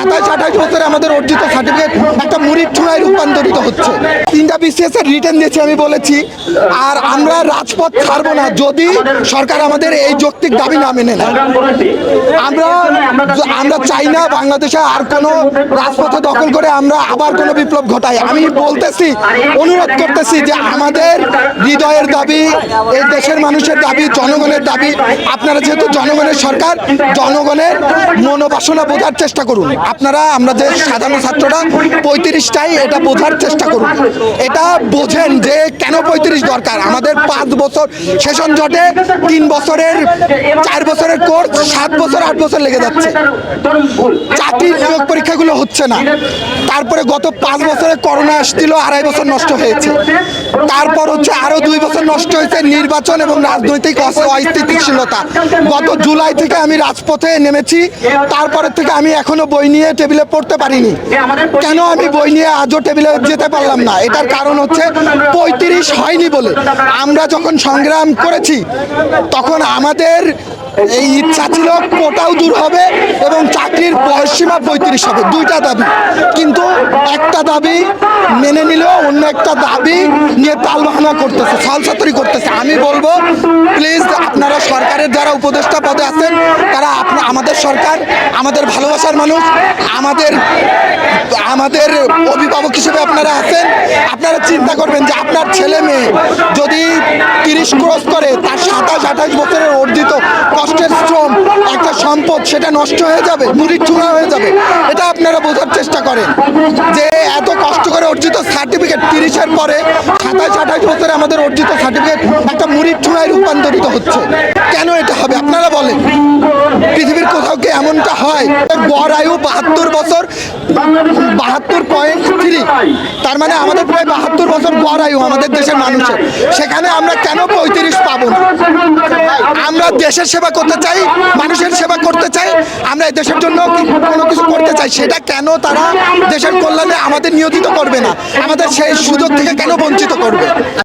সাতাশ আঠাশ বছরে আমাদের অর্জিত সার্টিফিকেট একটা মুড়ির ঠুঁড়ায় রূপান্তরিত হচ্ছে। বিসিএস এর রিটার্ন দিয়েছি আমি বলেছি। আর আমরা রাজপথ ছাড়বো না, যদি সরকার আমাদের এই যৌক্তিক দাবি না মেনে নেয়। আমরা আমরা চাই না বাংলাদেশে আর কোনো রাজপথে দখল করে আমরা আবার কোনো বিপ্লব ঘটাই। আমি বলতেছি, অনুরোধ করতেছি যে আমাদের হৃদয়ের দাবি, এই দেশের মানুষের দাবি, জনগণের দাবি, আপনারা যেহেতু জনগণের সরকার, জনগণের মনোবাসনা বোঝার চেষ্টা করুন। আপনারা, আমরা যে সাধারণ ছাত্ররা পঁয়ত্রিশটাই এটা বোঝার চেষ্টা করুন। এটা বোঝেন যে কেন পঁয়ত্রিশ দরকার? আমাদের পাঁচ বছর সেশন জটে, তিন বছরের, চার বছরের কোর্স, সাত বছর, আট বছর লেগে যাচ্ছে। চাকরির নিয়োগ পরীক্ষাগুলো হচ্ছে না। তারপরে গত পাঁচ বছরে করোনা আসছিল, আড়াই বছর নষ্ট হয়েছে। তারপর হচ্ছে আরও দুই বছর নষ্ট হয়েছে নির্বাচন এবং রাজনৈতিক অস- অস্থিতিশীলতা। গত জুলাই থেকে আমি রাজপথে নেমেছি। তারপরে থেকে আমি এখনও বই নিয়ে টেবিলে পড়তে পারিনি। কেন আমি বই নিয়ে আজও টেবিলে যেতে পারলাম না? এটার কারণ হচ্ছে পঁয়ত্রিশ হয়নি বলে। আমরা যখন সংগ্রাম করেছি, তখন আমাদের এই ইচ্ছা ছিল কোটাও দূর হবে এবং চাকরির বয়সসীমা পঁয়ত্রিশ হবে, দুইটা দাবি। কিন্তু একটা দাবি মেনে নিলেও অন্য একটা দাবি নিয়ে তালবাহানা করতেছে ছলছাতরি করতেছে। আমি বলব প্লিজ আপনারা সরকারের যারা উপদেষ্টা পদে আছেন, তারা সরকার, আমাদের ভালোবাসার মানুষ, আমাদের আমাদের অভিভাবক হিসেবে আপনারা আছেন। আপনারা চিন্তা করবেন যে আপনার ছেলে মেয়ে যদি তিরিশ ক্রস করে, তার সাতাশ, আঠাশ বছরের অর্জিত কষ্টের শ্রম, একটা সম্পদ, সেটা নষ্ট হয়ে যাবে, মুড়ির চূড়া হয়ে যাবে। এটা আপনারা বোঝার চেষ্টা করেন যে এত কষ্ট করে অর্জিত সার্টিফিকেট তিরিশের পরে সাতাশ, আঠাশ বছরে আমাদের অর্জিত সার্টিফিকেট একটা মুড়ির চূড়ায় রূপান্তরিত হচ্ছে কেন এটা হবে আপনারা বলেন পৃথিবীর কোথাও কি এমনটা হয়। গড় আয়ু বাহাত্তর বছর। বাহাত্তর পয়েন্ট থ্রি তার মানে আমাদের প্রায় বাহাত্তর বছর গড় আয়ু আমাদের দেশের মানুষের। সেখানে আমরা কেন পঁয়ত্রিশ পাবো না? আমরা দেশের সেবা করতে চাই মানুষের সেবা করতে চাই আমরা এই দেশের জন্য কোনো কিছু করতে চাই? সেটা কেন তারা দেশের কল্যাণে আমাদের নিয়োজিত করবে না? আমাদের সেই সুযোগ থেকে কেন বঞ্চিত করবে?